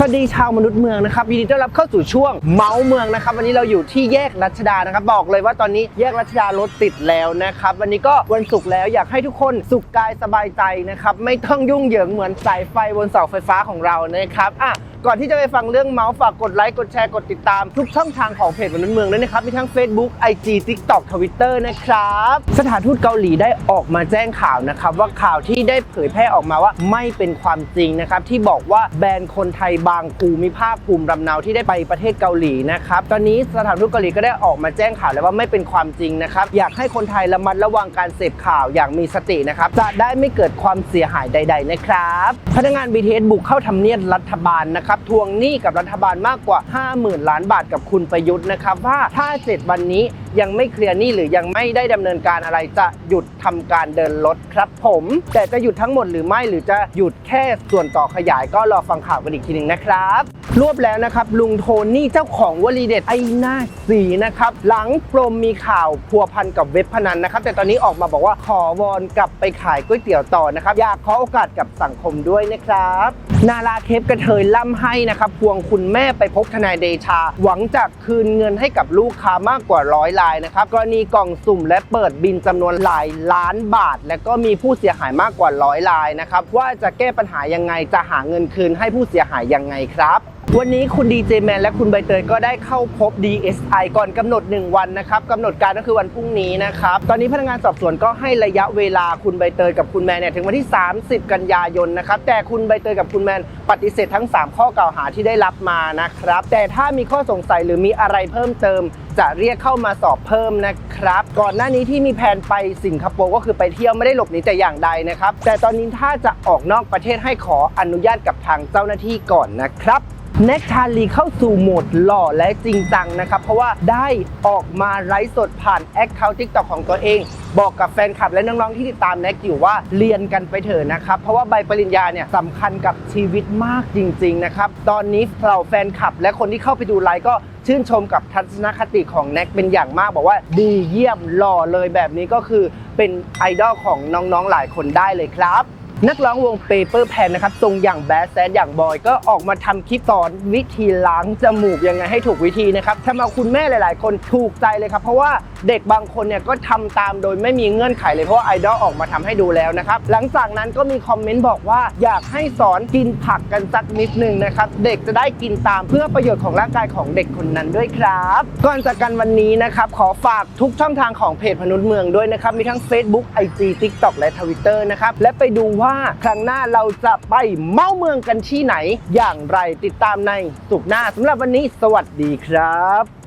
สวัสดีชาวมนุษย์เมืองนะครับยินดีต้อนรับเข้าสู่ช่วงเมาเมืองนะครับ วันนี้เราอยู่ที่แยกรัชดานะครับ บอกเลยว่าตอนนี้แยกรัชดารถติดแล้วนะครับ วันนี้ก็วันศุกร์แล้วอยากให้ทุกคนสุขกายสบายใจนะครับ ไม่ต้องยุ่งเหยิงเหมือนสายไฟบนเสาไฟฟ้าของเรานะครับอะ ก่อนที่จะไปฟังเรื่องเมาส์ฝากกดไลค์กดแชร์กดติดตาม ทุกช่องทางของเพจมนุษย์เมืองด้วยนะครับ มีทั้ง Facebook IG TikTok Twitter นะครับ สถานทูตเกาหลีได้ออกมาแจ้งข่าวนะครับ ว่าข่าวที่ได้เผยแพร่ออกมาว่าไม่เป็นความจริงนะครับ ที่บอกว่าแบรนด์คนไทยบางภูมิภาคภูมิลำเนาที่ได้ไปประเทศเกาหลีนะครับตอนนี้สถานทูตเกาหลีก็ได้ออกมาแจ้งข่าวแล้วว่าไม่เป็นความจริงนะครับอยากให้คนไทยระมัดระวังการเสพข่าวอย่างมีสตินะครับจะได้ไม่เกิดความเสียหายใด ๆ นะครับ พนักงาน BTS บุกเข้าทำเนียบรัฐบาลนะครับทวงหนี้กับรัฐบาลมากกว่า 50,000 ล้านบาทกับคุณประยุทธ์นะครับว่าถ้าเสร็จวันนี้ยังไม่เคลียร์หนี้หรือยังไม่ได้ดำเนินการอะไรจะหยุดทำการเดินรถครับผม แต่จะหยุดทั้งหมดหรือไม่หรือจะหยุดแค่ส่วนต่อขยายก็รอฟังข่าวกันอีกทีหนึ่งนะครับ รวบแล้วนะครับ ลุงโทนี่เจ้าของวลีเด็ดไอ้หน้าสีนะครับ หลังปรมมีข่าวพัวพันกับเว็บพนันนะครับ แต่ตอนนี้ออกมาบอกว่าขอวอนกลับไปขายก๋วยเตี๋ยวต่อนะครับ อยากขอโอกาสกับสังคมด้วยนะครับ นาราเทปกระเทยล่ำให้นะครับพวงคุณแม่ไปพบทนายเดชา หวังจะคืนเงินให้กับลูกค้ามากกว่าร้อยลายนะครับกรณีกล่องสุ่มและเปิดบินจำนวนหลายล้านบาท และก็มีผู้เสียหายมากกว่าร้อยรายนะครับว่าจะแก้ปัญหายังไงจะหาเงินคืนให้ผู้เสียหายยังไงครับ วันนี้คุณดีเจแมนและคุณใบเตยก็ได้เข้าพบ DSI ก่อนกำหนด 1 วันนะครับกำหนดการก็คือวันพรุ่งนี้นะครับ ตอนนี้พนักงานสอบสวนก็ให้ระยะเวลาคุณใบเตยกับคุณแมนเนี่ยถึงวันที่ 30 กันยายนนะครับ แต่คุณใบเตยกับคุณแมนปฏิเสธทั้ง 3 ข้อกล่าวหาที่ได้รับมานะครับ แต่ถ้ามีข้อสงสัยหรือมีอะไรเพิ่มเติม จะเรียกเข้ามาสอบเพิ่มนะครับ ก่อนหน้านี้ที่มีแผนไปสิงคโปร์ก็คือไปเที่ยวไม่ได้หลบหนีแต่อย่างใดนะครับ แต่ตอนนี้ถ้าจะออกนอกประเทศให้ขออนุญาตกับทางเจ้าหน้าที่ก่อนนะครับ แน็กชาลีเข้าสู่โหมดหล่อและจริงจังนะครับ เพราะว่าได้ออกมาไลฟ์สดผ่านแอคเคาท์ทิกตอกของตัวเอง บอกกับแฟนคลับและน้องๆที่ติดตามแน็กอยู่ว่าเรียนกันไปเถอะนะครับ เพราะว่าใบปริญญาเนี่ยสำคัญกับชีวิตมากจริง ๆ นะครับ ตอนนี้เราแฟนคลับ และคนที่เข้าไปดูไลฟ์ก็ชื่นชมกับทัศนคติของแน็กเป็นอย่างมากบอกว่าดีเยี่ยมหล่อเลยแบบนี้ก็คือเป็นไอดอลของน้องๆหลายคนได้เลยครับ นักร้องวง Paper Pan นนะครับทรงอย่างแบดแซดอย่างบอย ก็ออกมาทำคลิปสอนวิธีล้างจมูกยังไงให้ถูกวิธีนะครับทำเอาคุณแม่หลาย ๆ คนถูกใจเลยครับ เพราะว่าเด็กบางคนเนี่ยก็ทำตามโดยไม่มีเงื่อนไขเลยเพราะว่าไอดอลออกมาทำให้ดูแล้วนะครับหลังจากนั้นก็มีคอมเมนต์บอกว่าอยากให้สอนกินผักกันสักนิดหนึ่งนะครับเด็กจะได้กินตามเพื่อประโยชน์ของร่างกายของเด็กคนนั้นด้วยครับก่อนจากกันวันนี้นะครับขอฝากทุกช่องทางของเพจมนุษย์เมืองด้วยนะครับมีทั้ง Facebook IG TikTok และ Twitter นะครับและไปดูว่าาครั้งหน้าเราจะไปเมาเมืองกันที่ไหน อย่างไรติดตามในสุขหน้าสำหรับวันนี้สวัสดีครับ